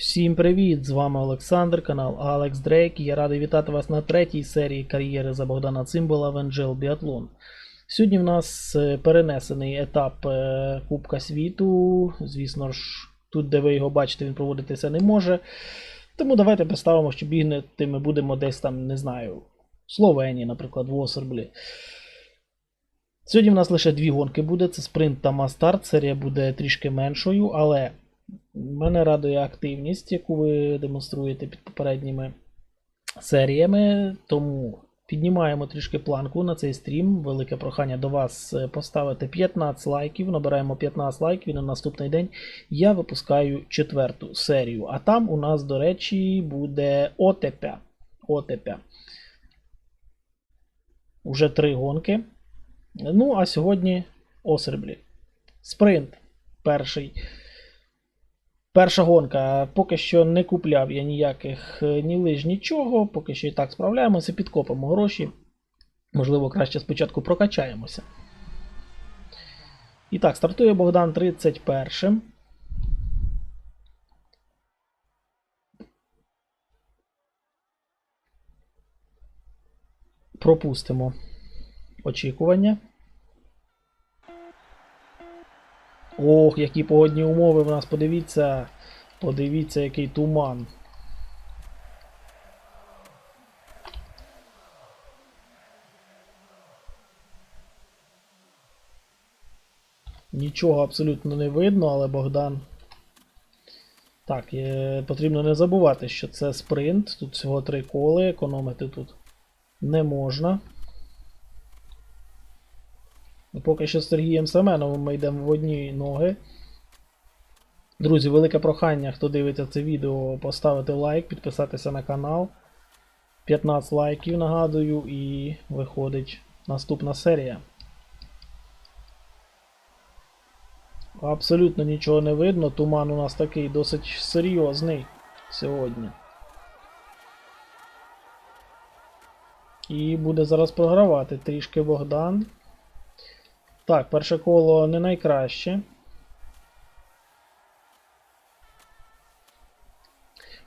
Всім привіт! З вами Олександр, канал Алекс Дрейк. Я радий вітати вас на третій серії кар'єри за Богдана Цимбала в NGL Біатлон. Сьогодні в нас е, перенесений етап е, Кубка світу. Звісно ж, тут, де ви його бачите, він проводитися не може. Тому давайте представимо, що бігнути ми будемо десь там, не знаю, в Словенії, наприклад, в Осерблі. Сьогодні в нас лише дві гонки буде: це спринт та мастарт. Серія буде трішки меншою, але мене радує активність, яку ви демонструєте під попередніми серіями. Тому піднімаємо трішки планку на цей стрім. Велике прохання до вас е, поставити 15 лайків. Набираємо 15 лайків і на наступний день я випускаю четверту серію. А там у нас, до речі, буде ОТП. ОТП. Уже три гонки. Ну, а сьогодні Осерблі. Спринт перший. Перша гонка. Поки що не купляв я ніяких е, ні лиж, нічого. Поки що і так справляємося, підкопимо гроші. Можливо, краще спочатку прокачаємося. І так, стартує Богдан 31. Пропустимо очікування. Ох, які погодні умови в нас, подивіться. Подивіться, який туман. Нічого абсолютно не видно, але Богдан. Так, е, потрібно не забувати, що це спринт. Тут всього три коли, економити тут не можна. Поки що з Сергієм Семеновим ми йдемо в одні ноги. Друзі, велике прохання, хто дивиться це відео, поставити лайк, підписатися на канал. 15 лайків нагадую, і виходить наступна серія. Абсолютно нічого не видно. Туман у нас такий досить серйозний сьогодні. І буде зараз програвати трішки Богдан. Так, перше коло не найкраще.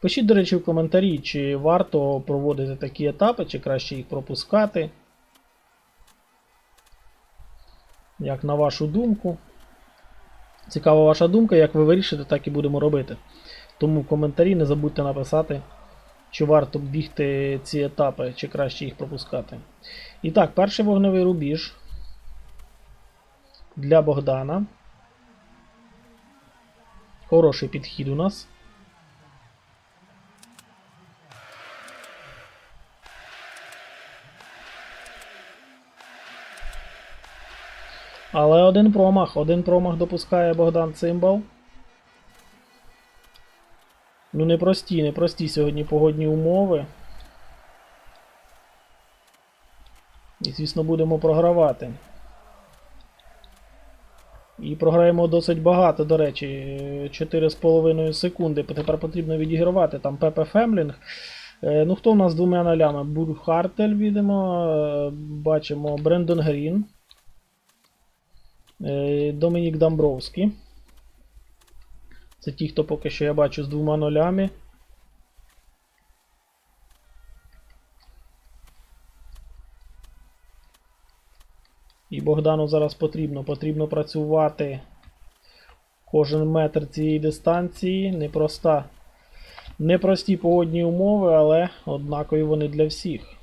Пишіть, до речі, в коментарі, чи варто проводити такі етапи, чи краще їх пропускати. Як на вашу думку. Цікава ваша думка, як ви вирішите, так і будемо робити. Тому в коментарі не забудьте написати, чи варто бігти ці етапи, чи краще їх пропускати. І так, перший вогневий рубіж для Богдана. Хороший підхід у нас. Але один промах, один промах допускає Богдан Цимбал. Ну, непрості, непрості сьогодні погодні умови. І, звісно, будемо програвати. І програємо досить багато, до речі, 4,5 секунди. Тепер потрібно відігравати там Пепе Фемлінг. Е, Ну, хто в нас з двома нолями? Бурхартель, видимо. е, Бачимо Брендон Грін. Е, Домінік Дамбровський. Це ті, хто поки що я бачу з двома нолями. Богдану зараз потрібно. Потрібно працювати кожен метр цієї дистанції. Непроста, непрості погодні умови, але однакові вони для всіх.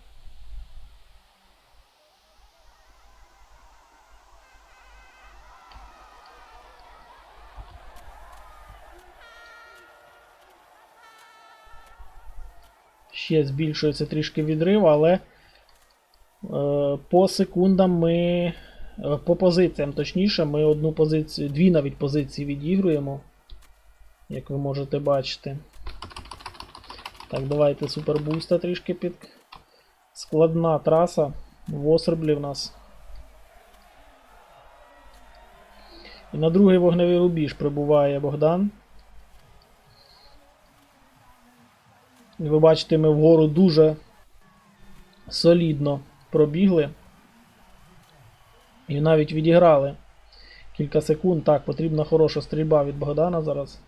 Ще збільшується трішки відрив, але е, по секундам ми. Е, По позиціям, точніше, ми одну позицію, дві навіть позиції відігруємо, як ви можете бачити. Так, давайте супербуста трішки під. Складна траса в Осерблі в нас. І на другий вогневий рубіж прибуває Богдан. Ви бачите, ми вгору дуже солідно пробігли. І навіть відіграли кілька секунд. Так, потрібна хороша стрільба від Богдана зараз.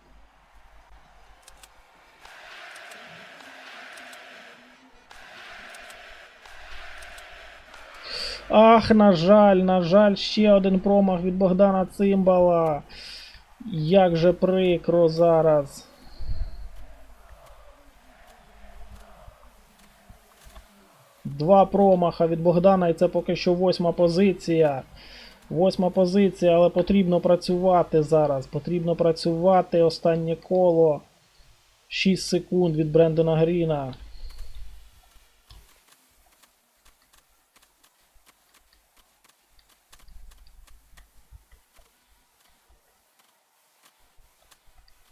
Ах, на жаль, на жаль, ще один промах від Богдана Цимбала. Як же прикро зараз. Два промаха від Богдана, і це поки що восьма позиція. Восьма позиція, але потрібно працювати зараз. Потрібно працювати. Останнє коло. 6 секунд від Брендона Гріна.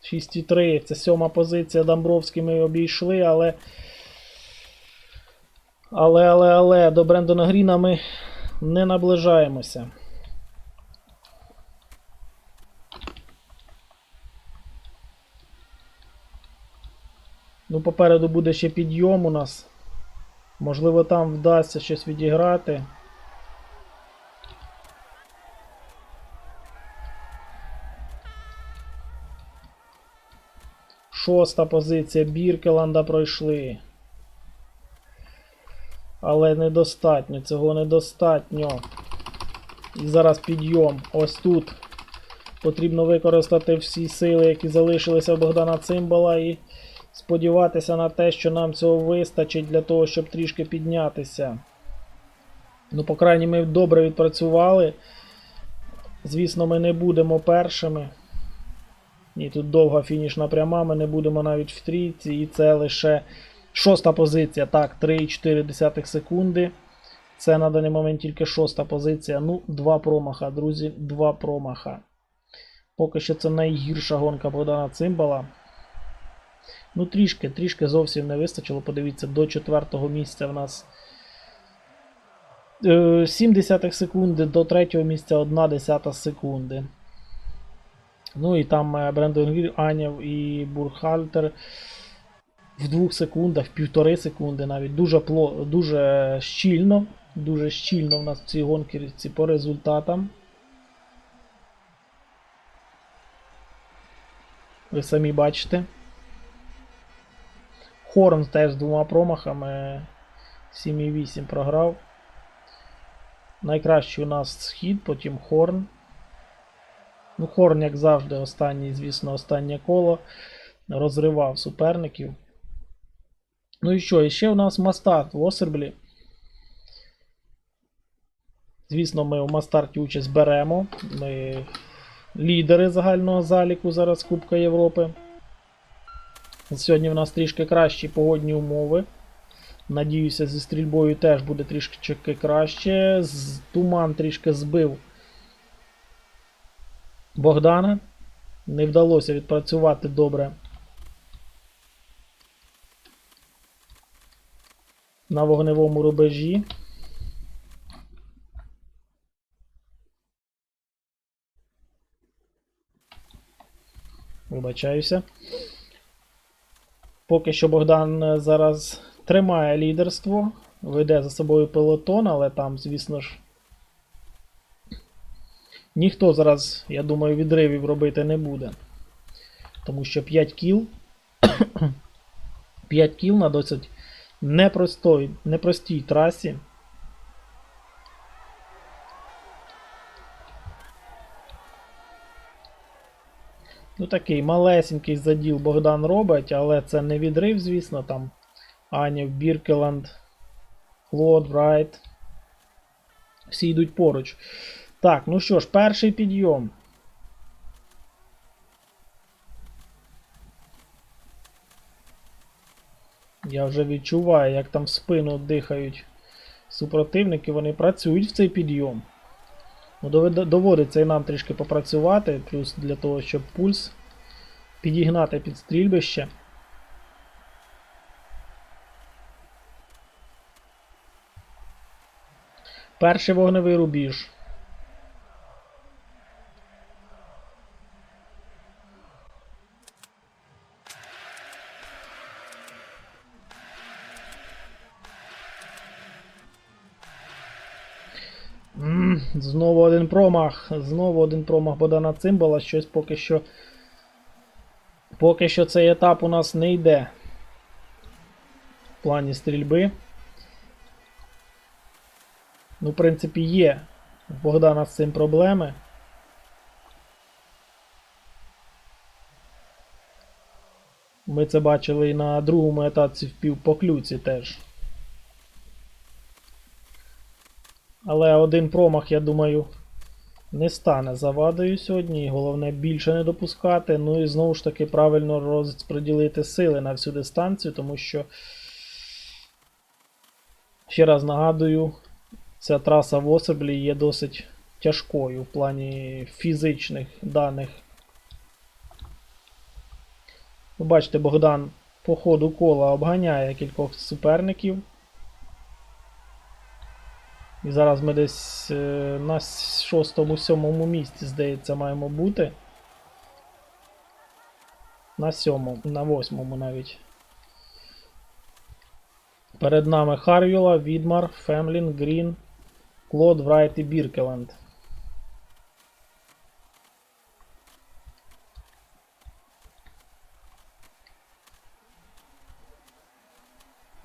Шість і три. Це сьома позиція. Домбровський ми обійшли, але. Але, але, але до Брендона Гріна ми не наближаємося. Ну, попереду буде ще підйом у нас. Можливо, там вдасться щось відіграти. Шоста позиція Біркеланда пройшли. Але недостатньо, цього недостатньо. І зараз підйом. Ось тут. Потрібно використати всі сили, які залишилися у Богдана Цимбала, і сподіватися на те, що нам цього вистачить для того, щоб трішки піднятися. Ну, по крайній ми добре відпрацювали. Звісно, ми не будемо першими. Ні, тут довга фінішна пряма, ми не будемо навіть в трійці, і це лише шоста позиція. Так, 3,4 секунди. Це на даний момент тільки шоста позиція. Ну, два промаха, друзі, два промаха. Поки що це найгірша гонка Богдана Цимбала. Ну, трішки, трішки зовсім не вистачило. Подивіться, до четвертого місця в нас 7 десятих секунди, до третього місця 1 десята секунди. Ну і там е, Брендон Гір, Анєв і Бурхальтер в 2 секундах, в півтори секунди навіть дуже пло, дуже щільно. Дуже щільно в нас в цій гонці по результатам. Ви самі бачите. Хорн теж з двома промахами 7,8 програв. Найкращий у нас схід, потім Хорн. Ну, Хорн, як завжди, останній, звісно, останнє коло. Розривав суперників. Ну і що? І ще у нас Мастарт в Осерблі. Звісно, ми у Мастарті участь беремо. Ми лідери загального заліку зараз Кубка Європи. Сьогодні в нас трішки кращі погодні умови. Надіюся, зі стрільбою теж буде трішки краще. Туман трішки збив Богдана. Не вдалося відпрацювати добре на вогневому рубежі. Вибачаюся. Поки що Богдан е, зараз тримає лідерство, веде за собою пелотон, але там, звісно ж, ніхто зараз, я думаю, відривів робити не буде. Тому що 5 кіл. 5 кіл на досить непростой, непростій трасі. Ну, такий малесенький заділ Богдан робить, але це не відрив, звісно, там Анів, Біркеланд, Клод, Врайт. Всі йдуть поруч. Так, ну що ж, перший підйом. Я вже відчуваю, як там в спину дихають супротивники, вони працюють в цей підйом. Ну, доводиться і нам трішки попрацювати, плюс для того, щоб пульс підігнати під стрільбище. Перший вогневий рубіж. Знову один промах. Знову один промах Богдана Цимбала. Щось поки що. Поки що цей етап у нас не йде. В плані стрільби. Ну, в принципі, є у Богдана з цим проблеми. Ми це бачили і на другому етапі в півпоклюці теж. Але один промах, я думаю, не стане завадою сьогодні. І головне більше не допускати. Ну і знову ж таки правильно розподілити сили на всю дистанцію, тому що, ще раз нагадую, ця траса в Осиблі є досить тяжкою в плані фізичних даних. Ви бачите, Богдан по ходу кола обганяє кількох суперників. І зараз ми десь е, на шостому-сьомому місці, здається, маємо бути. На сьомому, на восьмому навіть. Перед нами Харвіла, Відмар, Фемлін, Грін, Клод, Врайт і Біркеланд.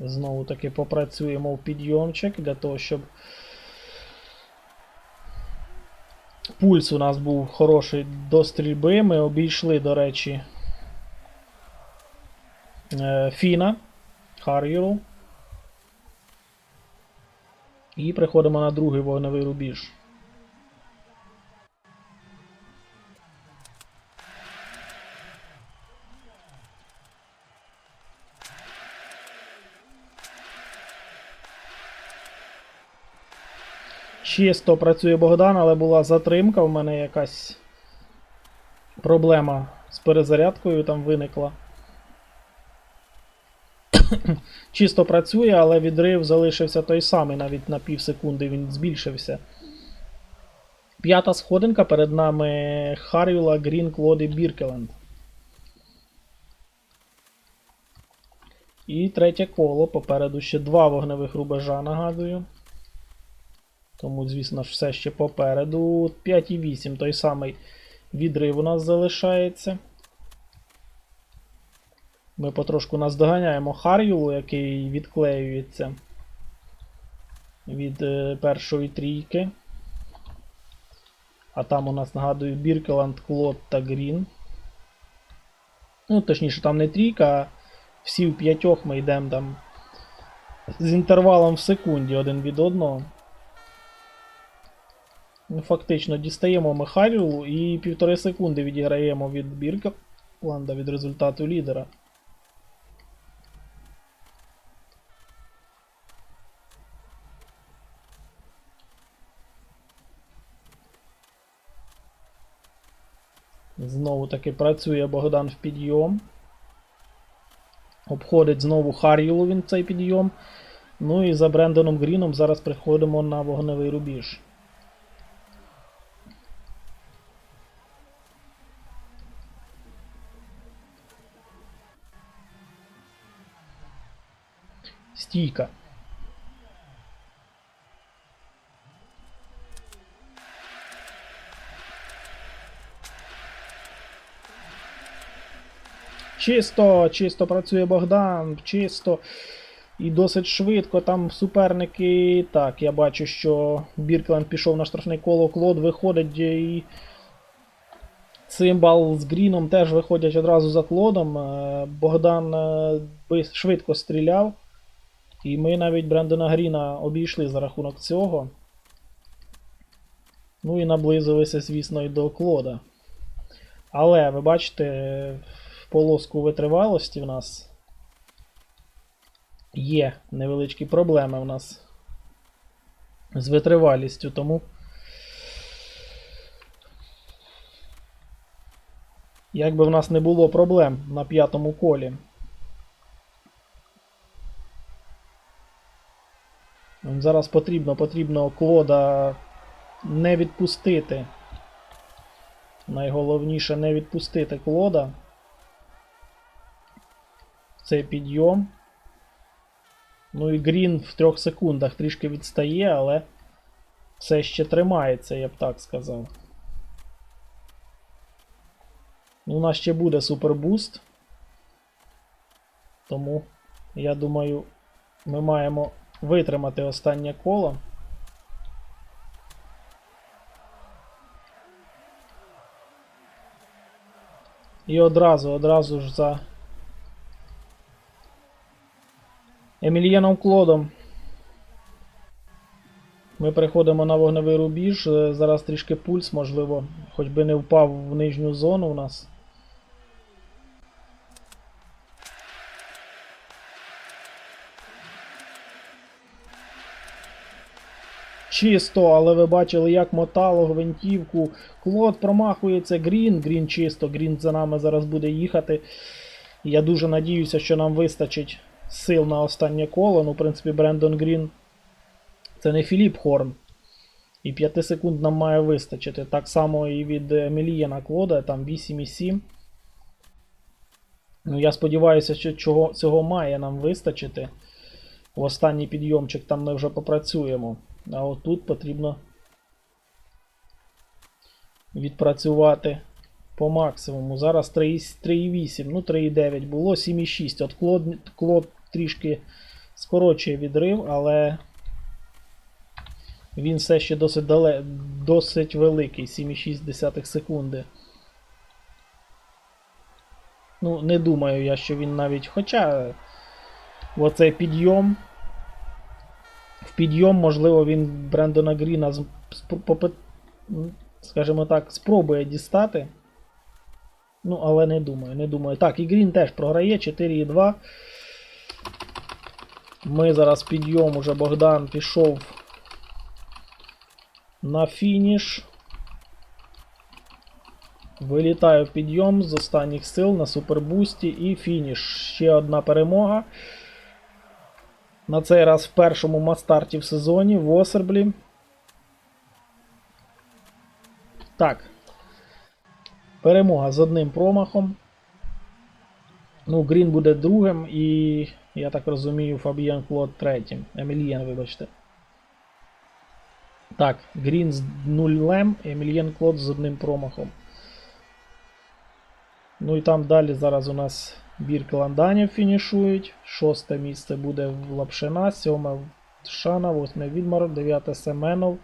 Знову таки попрацюємо в підйомчик для того, щоб пульс у нас був хороший до стрільби. Ми обійшли, до речі, е, Фіна, Хар'юру. І приходимо на другий вогневий рубіж. Чисто працює Богдан, але була затримка. У мене якась проблема з перезарядкою там виникла. Чисто працює, але відрив залишився той самий, навіть на пів секунди він збільшився. П'ята сходинка перед нами Харвіла, Грін, Клод і Біркеленд. І третє коло. Попереду ще два вогневих рубежа, нагадую. Тому, звісно ж, все ще попереду. 5,8 той самий відрив у нас залишається. Ми потрошку наздоганяємо Хар'юлу, який відклеюється від е, першої трійки. А там у нас, нагадую, Біркеланд, Клод та Грін. Ну, точніше, там не трійка, а всі в п'ятьох ми йдемо там з інтервалом в секунді один від одного. Ну, Фактично дістаємо Михайлу і півтори секунди відіграємо від Біркеланда від результату лідера. Знову таки працює Богдан в підйом. Обходить знову Хар'юлу він цей підйом. Ну і за Брендоном Гріном зараз приходимо на вогневий рубіж. Стійка. Чисто, чисто працює Богдан, чисто і досить швидко. Там суперники. Так, я бачу, що Біркленд пішов на штрафне коло, Клод виходить і. Цимбал з Гріном теж виходять одразу за Клодом. Е, Богдан е, швидко стріляв. І ми навіть Брендона Гріна обійшли за рахунок цього. Ну і наблизилися, звісно, і до Клода. Але ви бачите, в полоску витривалості в нас є невеличкі проблеми в нас з витривалістю, тому. Як би в нас не було проблем на п'ятому колі. Зараз потрібно, потрібно Клода не відпустити. Найголовніше не відпустити Клода. Цей підйом. Ну і Грін в трьох секундах трішки відстає, але все ще тримається, я б так сказав. Ну, У нас ще буде супербуст. Тому, я думаю, ми маємо витримати останнє коло. І одразу, одразу ж за Емільєном Клодом. Ми приходимо на вогневий рубіж. Зараз трішки пульс, можливо, хоч би не впав в нижню зону у нас. Чисто, але ви бачили, як мотало гвинтівку. Клод промахується, Грін. Грін чисто, Грін за нами зараз буде їхати. Я дуже надіюся, що нам вистачить сил на останнє коло. Ну, в принципі, Брендон Грін це не Філіп Хорн. І 5 секунд нам має вистачити. Так само і від Емілієна Клода, там 8,7. Ну, я сподіваюся, що цього, цього має нам вистачити. В останній підйомчик там ми вже попрацюємо. А отут потрібно відпрацювати по максимуму. Зараз 3,8, ну 3,9 було, 7,6. От Клод, Клод трішки скорочує відрив, але він все ще досить дале, досить великий, 7,6 секунди. Ну, не думаю я, що він навіть. Хоча оцей підйом. В підйом, можливо, він Брендона Гріна скажімо так, спробує дістати. Ну, але не думаю, не думаю. Так, і Грін теж програє 4,2. Ми зараз підйом уже Богдан пішов на фініш. Вилітаю в підйом з останніх сил на супербусті і фініш. Ще одна перемога. На цей раз в першому мастарті в сезоні в Осерблі. Так. Перемога з одним промахом. Ну, Грін буде другим і, я так розумію, Фабіан Клод третім. Емілієн, вибачте. Так, Грін з нулем, Емілієн Клод з одним промахом. Ну і там далі зараз у нас Бірк Ланданів фінішують. Шосте місце буде в Лапшина, сьоме Шана, восьме Відмар, дев'яте Семенов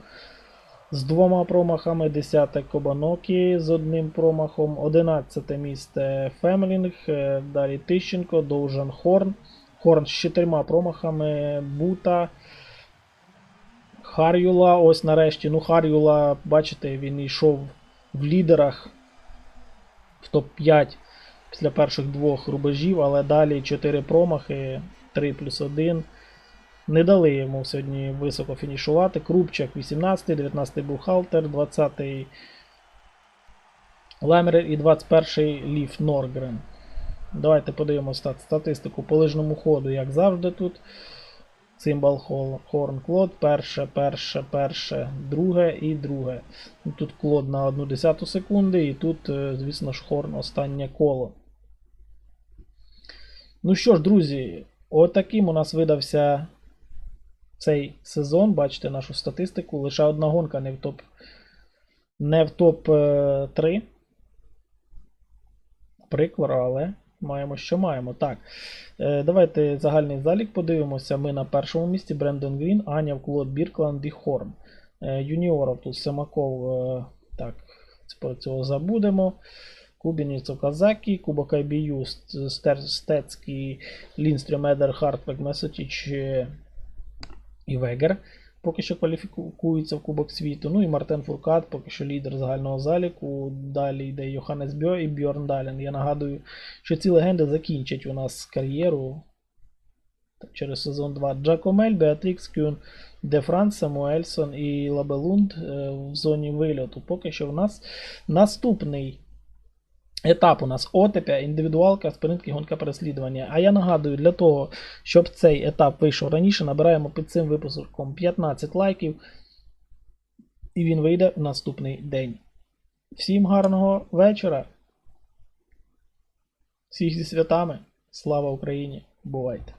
з двома промахами, десяте Кобанокі з одним промахом, одинадцяте місце Фемлінг, е, далі Тищенко, Довжан Хорн. Хорн з чотирма промахами, Бута. Харюла, ось нарешті. Ну, Харюла, бачите, він йшов в лідерах в топ-5 після перших двох рубежів, але далі 4 промахи, 3 плюс 1. Не дали йому сьогодні високо фінішувати. Крупчак 18, 19 Бухалтер, 20 Лемерер і 21-й Ліф Норгрен. Давайте подивимося стат- статистику по лижному ходу, як завжди тут. Цимбал Хорн Клод, перше, перше, перше, друге і друге. Тут Клод на 1 десяту секунди, і тут, е, звісно ж, Хорн останнє коло. Ну що ж, друзі, отаким у нас видався цей сезон. Бачите нашу статистику. Лише одна гонка не в топ. Не в топ-3. Прикро, але маємо, що маємо. Так. Е, давайте загальний залік подивимося. Ми на першому місці Брендон Грін, Аня, Клод, Біркланд і Хорн. Е, юніорів тут Семаков. Е, так, про цього забудемо. Кубініцу Казакі, Кубок Стер- Стецький, Лінстрем, Едер, Хартвек, Месотіч е, і Вегер. Поки що кваліфікуються в Кубок світу. Ну і Мартен Фуркат, поки що лідер загального заліку. Далі йде Йоханнес Бьо і Бьорн Дален. Я нагадую, що ці легенди закінчать у нас кар'єру через сезон 2. Джакомель, Беатрікс Кюн, Де Франс, Самуельсон і Лабелунд е, в зоні вильоту. Поки що в нас наступний етап у нас отепя, індивідуалка, спринтки, гонка переслідування. А я нагадую, для того, щоб цей етап вийшов раніше, набираємо під цим випуском 15 лайків, і він вийде в наступний день. Всім гарного вечора. Всіх зі святами. Слава Україні! Бувайте!